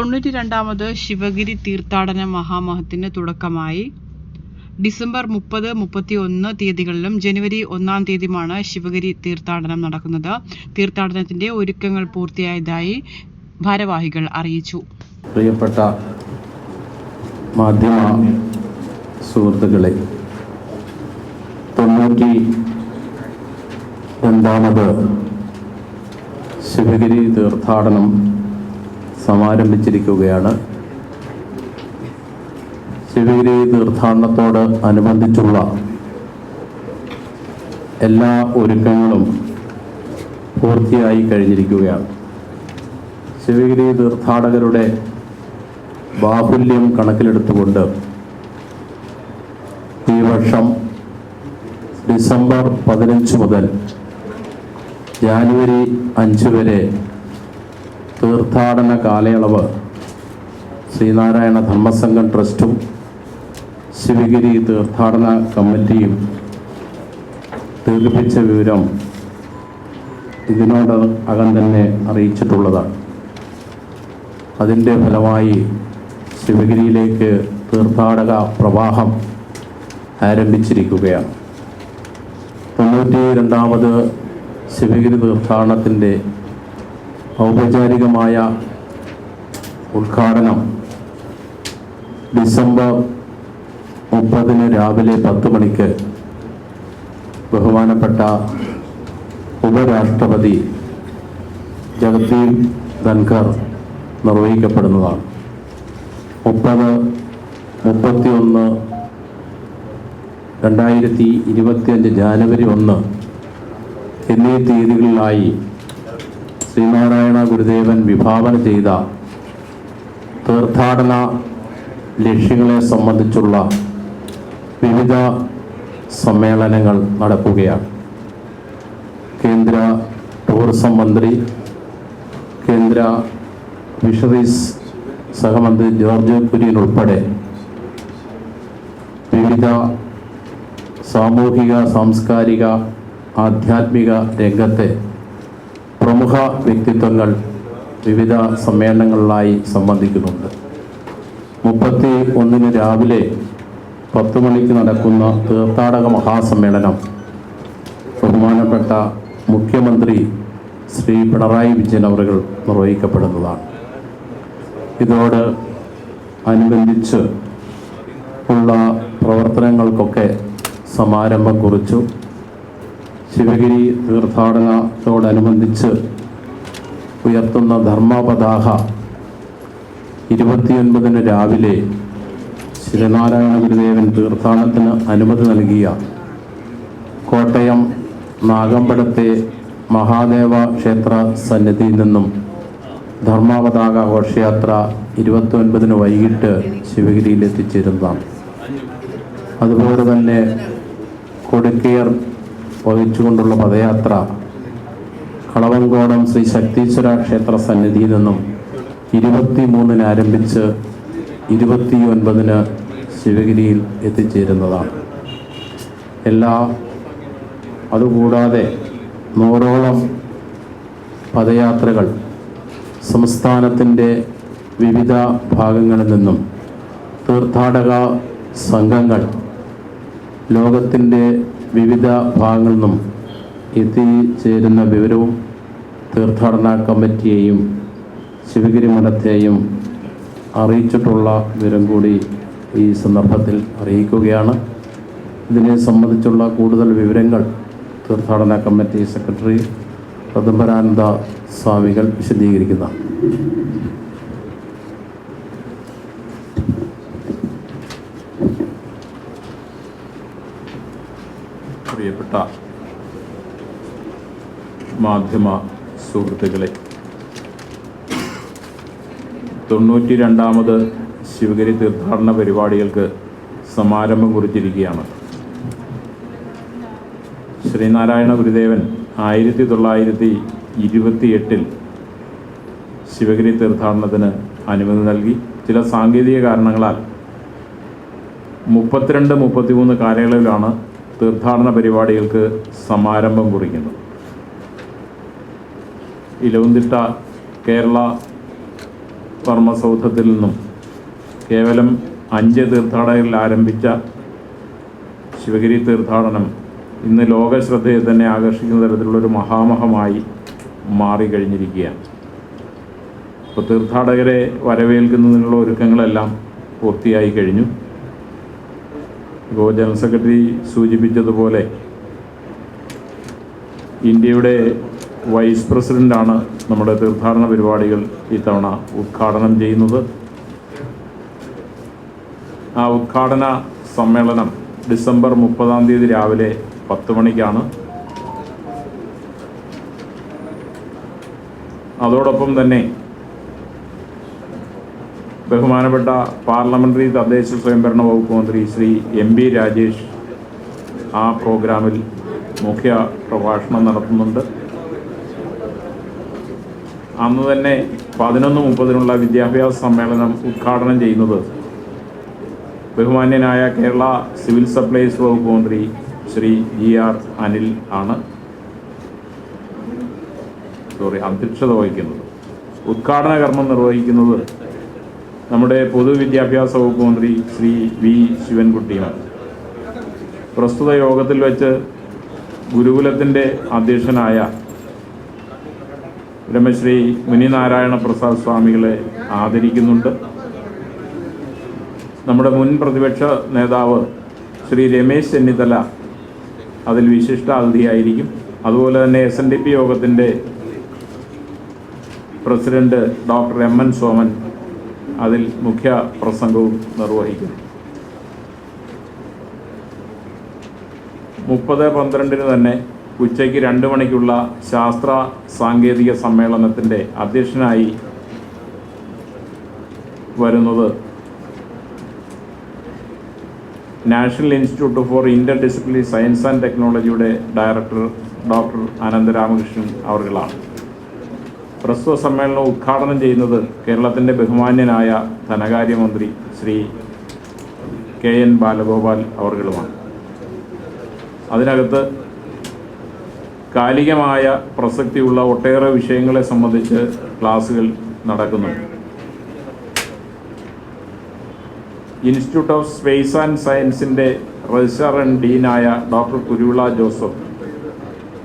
തൊണ്ണൂറ്റി രണ്ടാമത് ശിവഗിരി തീർത്ഥാടന മഹാമഹത്തിന് തുടക്കമായി. ഡിസംബർ മുപ്പത് മുപ്പത്തി ഒന്ന് തീയതികളിലും ജനുവരി ഒന്നാം തീയതിയുമാണ് ശിവഗിരി തീർത്ഥാടനം നടക്കുന്നത്. തീർത്ഥാടനത്തിന്റെ ഒരുക്കങ്ങൾ പൂർത്തിയായതായി ഭാരവാഹികൾ അറിയിച്ചു. പ്രിയപ്പെട്ട മാധ്യമ സുഹൃത്തുക്കളെ തൊണ്ണൂറ്റി രണ്ടാമത് ശിവഗിരി തീർത്ഥാടനം സമാരംഭിച്ചിരിക്കുകയാണ്. ശിവഗിരി തീർത്ഥാടനത്തോട് അനുബന്ധിച്ചുള്ള എല്ലാ ഒരുക്കങ്ങളും പൂർത്തിയായി കഴിഞ്ഞിരിക്കുകയാണ്. ശിവഗിരി തീർത്ഥാടകരുടെ ബാഹുല്യം കണക്കിലെടുത്തുകൊണ്ട് ഈ വർഷം ഡിസംബർ പതിനഞ്ച് മുതൽ ജാനുവരി അഞ്ച് വരെ തീർത്ഥാടന കാലയളവ് ശ്രീനാരായണ ധർമ്മസംഘം ട്രസ്റ്റും ശിവഗിരി തീർത്ഥാടന കമ്മിറ്റിയും ദീർഘിപ്പിച്ച വിവരം ഇതിനോട് അകം തന്നെ അറിയിച്ചിട്ടുള്ളതാണ്. അതിന്റെ ഫലമായി ശിവഗിരിയിലേക്ക് തീർത്ഥാടക പ്രവാഹം ആരംഭിച്ചിരിക്കുകയാണ്. തൊണ്ണൂറ്റി രണ്ടാമത് ശിവഗിരി തീർത്ഥാടനത്തിന്റെ ഔപചാരികമായ ഉദ്ഘാടനം ഡിസംബർ മുപ്പതിന് രാവിലെ പത്ത് മണിക്ക് ബഹുമാനപ്പെട്ട ഉപരാഷ്ട്രപതി ജഗദീപ് ധൻഖർ നിർവഹിക്കപ്പെടുന്നതാണ്. മുപ്പത് മുപ്പത്തിയൊന്ന് രണ്ടായിരത്തി ഇരുപത്തിയഞ്ച് ജാനുവരി ഒന്ന് എന്നീ തീയതികളിലായി ശ്രീനാരായണ ഗുരുദേവൻ വിഭാവന ചെയ്ത തീർത്ഥാടന ലക്ഷ്യങ്ങളെ സംബന്ധിച്ചുള്ള വിവിധ സമ്മേളനങ്ങൾ നടക്കുകയാണ്. കേന്ദ്ര ടൂറിസം മന്ത്രി കേന്ദ്ര ഫിഷറീസ് സഹമന്ത്രി ജോർജ് കുര്യൻ ഉൾപ്പെടെ വിവിധ സാമൂഹിക സാംസ്കാരിക ആധ്യാത്മിക രംഗത്തെ പ്രമുഖ വ്യക്തിത്വങ്ങൾ വിവിധ സമ്മേളനങ്ങളിലായി സംബന്ധിക്കുന്നുണ്ട്. മുപ്പത്തി ഒന്നിന് രാവിലെ പത്ത് മണിക്ക് നടക്കുന്ന തീർത്ഥാടക മഹാസമ്മേളനം ബഹുമാനപ്പെട്ട മുഖ്യമന്ത്രി ശ്രീ പിണറായി വിജയൻ അവർ നിർവഹിക്കപ്പെടുന്നതാണ്. ഇതോട് അനുബന്ധിച്ച് ഉള്ള പ്രവർത്തനങ്ങൾക്കൊക്കെ സമാരംഭം കുറിച്ചു. ശിവഗിരി തീർത്ഥാടനത്തോടനുബന്ധിച്ച് ഉയർത്തുന്ന ധർമ്മപതാഹ ഇരുപത്തിയൊൻപതിന് രാവിലെ ശ്രീനാരായണ ഗുരുദേവൻ തീർത്ഥാടനത്തിന് അനുമതി നൽകിയ കോട്ടയം നാഗമ്പടത്തെ മഹാദേവ ക്ഷേത്ര സന്നിധിയിൽ നിന്നും ധർമ്മപതാക ഘോഷയാത്ര ഇരുപത്തി ഒൻപതിന് വൈകിട്ട് ശിവഗിരിയിൽ എത്തിച്ചേരുന്നതാണ്. അതുപോലെ തന്നെ കൊടുക്കയർ വഹിച്ചുകൊണ്ടുള്ള പദയാത്ര കളവങ്കോണം ശ്രീ ശക്തീശ്വര ക്ഷേത്ര സന്നിധിയിൽ നിന്നും ഇരുപത്തി മൂന്നിന് ആരംഭിച്ച് ഇരുപത്തി ഒൻപതിന് ശിവഗിരിയിൽ എത്തിച്ചേരുന്നതാണ്. എല്ലാ അതുകൂടാതെ നൂറോളം പദയാത്രകൾ സംസ്ഥാനത്തിന്റെ വിവിധ ഭാഗങ്ങളിൽ നിന്നും തീർത്ഥാടക സംഘങ്ങൾ ലോകത്തിന്റെ വിവിധ ഭാഗങ്ങളിൽ നിന്നും എത്തിച്ചേരുന്ന വിവരവും തീർത്ഥാടന കമ്മിറ്റിയെയും ശിവഗിരി മഠത്തെയും അറിയിച്ചിട്ടുള്ള വിവരം കൂടി ഈ സന്ദർഭത്തിൽ അറിയിക്കുകയാണ്. ഇതിനെ സംബന്ധിച്ചുള്ള കൂടുതൽ വിവരങ്ങൾ തീർത്ഥാടന കമ്മിറ്റി സെക്രട്ടറി പദംബരാനന്ദ സ്വാമികൾ വിശദീകരിക്കുന്ന. പ്രിയപ്പെട്ട മാധ്യമ സുഹൃത്തുക്കളെ. തൊണ്ണൂറ്റി രണ്ടാമത് ശിവഗിരി തീർത്ഥാടന പരിപാടികൾക്ക് സമാരംഭം കുറിച്ചിരിക്കുകയാണ്. ശ്രീനാരായണ ഗുരുദേവൻ ആയിരത്തി തൊള്ളായിരത്തി ഇരുപത്തി എട്ടിൽ ശിവഗിരി തീർത്ഥാടനത്തിന് അനുമതി നൽകി. ചില സാങ്കേതിക കാരണങ്ങളാൽ മുപ്പത്തിരണ്ട് മുപ്പത്തിമൂന്ന് കാലയളവിലാണ് തീർത്ഥാടന പരിപാടികൾക്ക് സമാരംഭം കുറിക്കുന്നത്. ഇലവുംതിട്ട കേരള വർമ്മസൗധത്തിൽ നിന്നും കേവലം അഞ്ച് തീർത്ഥാടകരിൽ ആരംഭിച്ച ശിവഗിരി തീർത്ഥാടനം ഇന്ന് ലോക ശ്രദ്ധയെ തന്നെ ആകർഷിക്കുന്ന തരത്തിലുള്ളൊരു മഹാമഹമായി മാറിക്കഴിഞ്ഞിരിക്കുകയാണ് ഇപ്പോൾ തീർത്ഥാടകരെ വരവേൽക്കുന്നതിനുള്ള ഒരുക്കങ്ങളെല്ലാം പൂർത്തിയായി കഴിഞ്ഞു. ഇപ്പോൾ ജനറൽ സെക്രട്ടറി സൂചിപ്പിച്ചതുപോലെ ഇന്ത്യയുടെ വൈസ് പ്രസിഡന്റാണ് നമ്മുടെ തീർത്ഥാടന പരിപാടികൾ ഇത്തവണ ഉദ്ഘാടനം ചെയ്യുന്നത്. ആ ഉദ്ഘാടന സമ്മേളനം ഡിസംബർ മുപ്പതാം തീയതി രാവിലെ പത്ത് മണിക്കാണ്. അതോടൊപ്പം തന്നെ ബഹുമാനപ്പെട്ട പാർലമെന്ററി തദ്ദേശ സ്വയംഭരണ വകുപ്പ് മന്ത്രി ശ്രീ എം ബി രാജേഷ് ആ പ്രോഗ്രാമിൽ മുഖ്യ പ്രഭാഷണം നടത്തുന്നുണ്ട്. അന്ന് തന്നെ പതിനൊന്ന് മുപ്പതിനുള്ള വിദ്യാഭ്യാസ സമ്മേളനം ഉദ്ഘാടനം ചെയ്യുന്നത് ബഹുമാന്യനായ കേരള സിവിൽ സപ്ലൈസ് വകുപ്പ് മന്ത്രി ശ്രീ ജി ആർ അനിൽ ആണ് സോറി അധ്യക്ഷത വഹിക്കുന്നത്. ഉദ്ഘാടന കർമ്മം നിർവഹിക്കുന്നത് നമ്മുടെ പൊതുവിദ്യാഭ്യാസ വകുപ്പ് മന്ത്രി ശ്രീ വി ശിവൻകുട്ടിയാണ്. പ്രസ്തുത യോഗത്തിൽ വെച്ച് ഗുരുകുലത്തിന്റെ അധ്യക്ഷനായ ബ്രഹ്മശ്രീ മുനിനാരായണ പ്രസാദ് സ്വാമികളെ ആദരിക്കുന്നുണ്ട്. നമ്മുടെ മുൻ പ്രതിപക്ഷ നേതാവ് ശ്രീ രമേശ് ചെന്നിത്തല അതിൽ വിശിഷ്ട അതിഥിയായിരിക്കും അതുപോലെ തന്നെ എസ് എൻ ഡി പി യോഗത്തിന്റെ president doctor M N Soman അതിൽ മുഖ്യ പ്രസംഗവും നിർവഹിക്കും. മുപ്പത് പന്ത്രണ്ടിന് തന്നെ ഉച്ചയ്ക്ക് രണ്ട് മണിക്കുള്ള ശാസ്ത്ര സാങ്കേതിക സമ്മേളനത്തിന്റെ അധ്യക്ഷനായി വരുന്നത് national institute for inter disciplinary science and ടെക്നോളജിയുടെ ഡയറക്ടർ ഡോക്ടർ അനന്തരാമകൃഷ്ണൻ അവർകളാണ്. പ്രസ്തുത സമ്മേളനം ഉദ്ഘാടനം ചെയ്യുന്നത് കേരളത്തിന്റെ ബഹുമാന്യനായ ധനകാര്യമന്ത്രി ശ്രീ കെ എൻ ബാലഗോപാൽ അവർകളുമാണ്. അതിനകത്ത് കാലികമായ പ്രസക്തിയുള്ള ഒട്ടേറെ വിഷയങ്ങളെ സംബന്ധിച്ച് ക്ലാസ്സുകൾ നടക്കുന്നുണ്ട്. ഇൻസ്റ്റിറ്റ്യൂട്ട് ഓഫ് സ്പേസ് ആൻഡ് സയൻസിന്റെ രജിസ്റ്റർ ആൻഡ് ഡീനായ ഡോക്ടർ കുരുവിള ജോസഫ്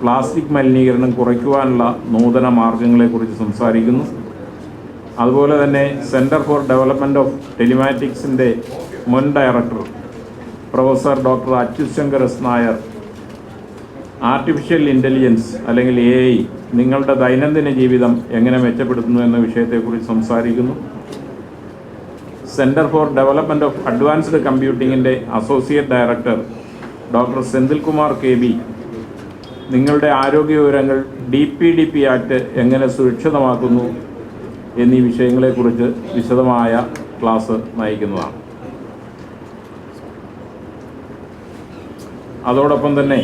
പ്ലാസ്റ്റിക് മലിനീകരണം കുറയ്ക്കുവാനുള്ള നൂതന മാർഗങ്ങളെക്കുറിച്ച് സംസാരിക്കുന്നു. അതുപോലെ തന്നെ സെന്റർ ഫോർ ഡെവലപ്മെന്റ് ഓഫ് ടെലിമാറ്റിക്സിന്റെ മുൻ director professor doctor Achyuth Shankar S Nair artificial intelligence അല്ലെങ്കിൽ എ ഐ നിങ്ങളുടെ ദൈനംദിന ജീവിതം എങ്ങനെ മെച്ചപ്പെടുത്തുന്നു എന്ന വിഷയത്തെക്കുറിച്ച് സംസാരിക്കുന്നു. Centre for development of advanced കമ്പ്യൂട്ടിങ്ങിന്റെ associate director doctor Senthilkumar K B നിങ്ങളുടെ ആരോഗ്യ വിവരങ്ങൾ D P D P act എങ്ങനെ സുരക്ഷിതമാക്കുന്നു എന്നീ വിഷയങ്ങളെക്കുറിച്ച് വിശദമായ ക്ലാസ് നയിക്കുന്നതാണ്. അതോടൊപ്പം തന്നെ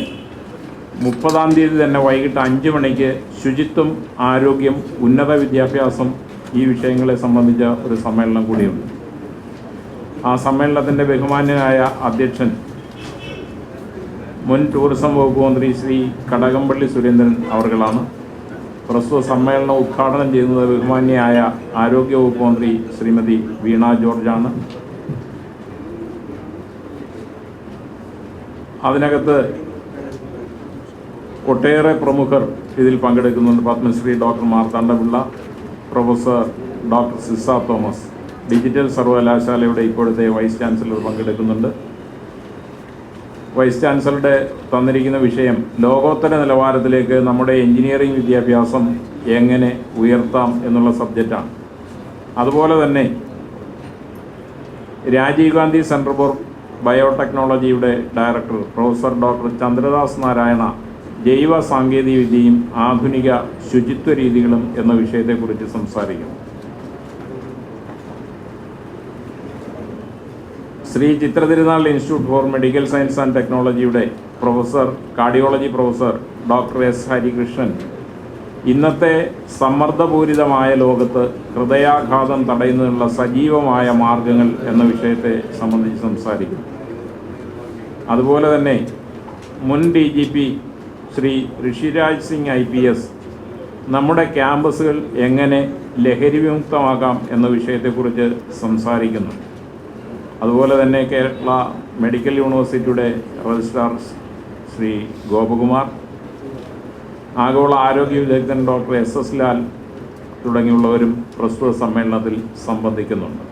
മുപ്പതാം തീയതി തന്നെ വൈകിട്ട് അഞ്ച് മണിക്ക് ശുചിത്വം ആരോഗ്യം ഉന്നത വിദ്യാഭ്യാസം ഈ വിഷയങ്ങളെ സംബന്ധിച്ച ഒരു സമ്മേളനം കൂടിയുണ്ട്. ആ സമ്മേളനത്തിന്റെ ബഹുമാന്യനായ അധ്യക്ഷൻ മുൻ ടൂറിസം വകുപ്പ് മന്ത്രി ശ്രീ കടകംപള്ളി സുരേന്ദ്രൻ അവർകളാണ്. പ്രസ്തുത സമ്മേളനം ഉദ്ഘാടനം ചെയ്യുന്നത് ബഹുമാന്യയായ ആരോഗ്യ വകുപ്പ് മന്ത്രി ശ്രീമതി വീണ ജോർജാണ്. അതിനകത്ത് ഒട്ടേറെ പ്രമുഖർ ഇതിൽ പങ്കെടുക്കുന്നുണ്ട്. Padmashri doctor Marthandapillai professor doctor Ciza Thomas. Digital സർവകലാശാലയുടെ ഇപ്പോഴത്തെ വൈസ് ചാൻസലർ പങ്കെടുക്കുന്നുണ്ട്. വൈസ് ചാൻസലറുടെ തന്നിരിക്കുന്ന വിഷയം ലോകോത്തര നിലവാരത്തിലേക്ക് നമ്മുടെ എഞ്ചിനീയറിംഗ് വിദ്യാഭ്യാസം എങ്ങനെ ഉയർത്താം എന്നുള്ള സബ്ജക്റ്റാണ്. അതുപോലെ തന്നെ Rajiv Gandhi centre for ബയോടെക്നോളജിയുടെ director professor doctor Chandradas Narayana ജൈവ സാങ്കേതിക വിദ്യയും ആധുനിക ശുചിത്വ രീതികളും എന്ന വിഷയത്തെക്കുറിച്ച് സംസാരിക്കും Shri Chitrathirunal institute for medical science and ടെക്നോളജിയുടെ professor cardiology professor doctor S Harikrishnan ഇന്നത്തെ സമ്മർദ്ദപൂരിതമായ ലോകത്ത് ഹൃദയാഘാതം തടയുന്നതിനുള്ള സജീവമായ മാർഗങ്ങൾ എന്ന വിഷയത്തെ സംബന്ധിച്ച് സംസാരിക്കും അതുപോലെ തന്നെ മുൻ D G P Shri Rishiraj Singh I P S നമ്മുടെ ക്യാമ്പസുകൾ എങ്ങനെ ലഹരി വിമുക്തമാക്കാം എന്ന വിഷയത്തെക്കുറിച്ച് സംസാരിക്കുന്നു. അതുപോലെ തന്നെ കേരള മെഡിക്കൽ യൂണിവേഴ്സിറ്റിയുടെ രജിസ്ട്രാർ ശ്രീ ഗോപകുമാർ ആഗോള ആരോഗ്യ വിദഗ്ധൻ ഡോക്ടർ എസ് എസ് ലാൽ തുടങ്ങിയുള്ളവരും പ്രസ്തുത സമ്മേളനത്തിൽ സംബന്ധിക്കുന്നുണ്ട്.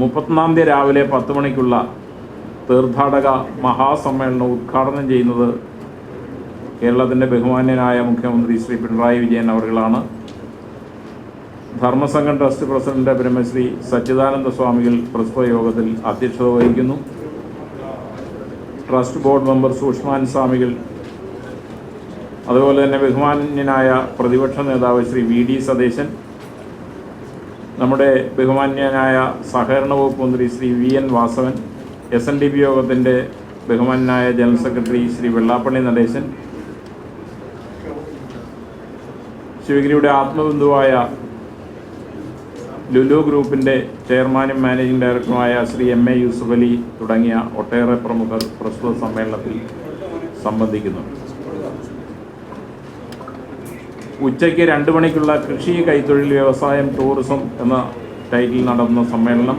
മുപ്പത്തൊന്നാം തീയതി രാവിലെ പത്ത് മണിക്കുള്ള തീർത്ഥാടക മഹാസമ്മേളനം ഉദ്ഘാടനം ചെയ്യുന്നത് കേരളത്തിന്റെ ബഹുമാന്യനായ മുഖ്യമന്ത്രി ശ്രീ പിണറായി വിജയൻ അവർകളാണ്. ധർമ്മസംഘം ട്രസ്റ്റ് പ്രസിഡന്റ് ബ്രഹ്മശ്രീ സച്ചിദാനന്ദ സ്വാമികൾ പ്രസ്തുത യോഗത്തിൽ അധ്യക്ഷത വഹിക്കുന്നു. ട്രസ്റ്റ് ബോർഡ് മെമ്പർ സുഷ്മാൻ സ്വാമികൾ അതുപോലെ തന്നെ ബഹുമാന്യനായ പ്രതിപക്ഷ നേതാവ് ശ്രീ വി ഡി സതീശൻ നമ്മുടെ ബഹുമാന്യനായ സഹകരണ വകുപ്പ് മന്ത്രി Shri V N Vasavan S N D P യോഗത്തിന്റെ ബഹുമാന്യനായ ജനറൽ സെക്രട്ടറി ശ്രീ വെള്ളാപ്പള്ളി നടേശൻ ശിവഗിരിയുടെ ആത്മബന്ധുവായ ലുലു ഗ്രൂപ്പിന്റെ ചെയർമാനും മാനേജിംഗ് ഡയറക്ടറുമായ ശ്രീ എം എ യൂസുഫ് അലി തുടങ്ങിയ ഒട്ടേറെ പ്രമുഖർ പ്രസ്തുത സമ്മേളനത്തിൽ സംബന്ധിക്കുന്നു. ഉച്ചയ്ക്ക് രണ്ട് മണിക്കുള്ള കൃഷി കൈത്തൊഴിൽ വ്യവസായം ടൂറിസം എന്ന ടൈറ്റിൽ നടന്ന സമ്മേളനം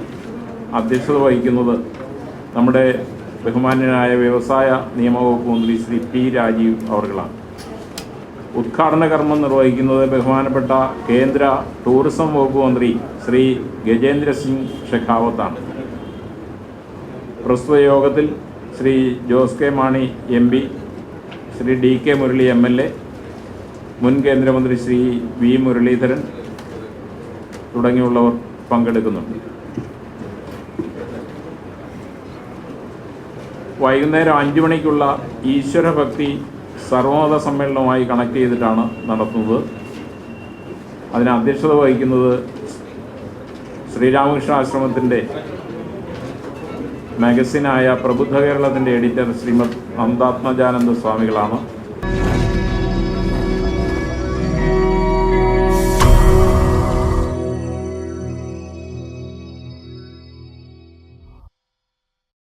അധ്യക്ഷത വഹിക്കുന്നത് നമ്മുടെ ബഹുമാന്യനായ വ്യവസായ നിയമവകുപ്പ് മന്ത്രി ശ്രീ പി രാജീവ് അവർകളാണ്. ഉദ്ഘാടന കർമ്മം നിർവഹിക്കുന്നത് ബഹുമാനപ്പെട്ട കേന്ദ്ര ടൂറിസം വകുപ്പ് മന്ത്രി ശ്രീ ഗജേന്ദ്ര സിംഗ് ഷെഖാവത്താണ്. പ്രസ്തുത യോഗത്തിൽ Shri Jose K Mani M P Shri D K Murali M L A മുൻ കേന്ദ്രമന്ത്രി ശ്രീ വി മുരളീധരൻ തുടങ്ങിയുള്ളവർ പങ്കെടുക്കുന്നുണ്ട്. വൈകുന്നേരം അഞ്ചു മണിക്കുള്ള ഈശ്വരഭക്തി സർവമത സമ്മേളനവുമായി കണക്ട് ചെയ്തിട്ടാണ് നടത്തുന്നത്. അതിന് അധ്യക്ഷത വഹിക്കുന്നത് ശ്രീരാമകൃഷ്ണ ആശ്രമത്തിന്റെ മാഗസിനായ പ്രബുദ്ധ കേരളത്തിന്റെ എഡിറ്റർ ശ്രീമദ് അന്താത്മജാനന്ദ സ്വാമികളാണ്.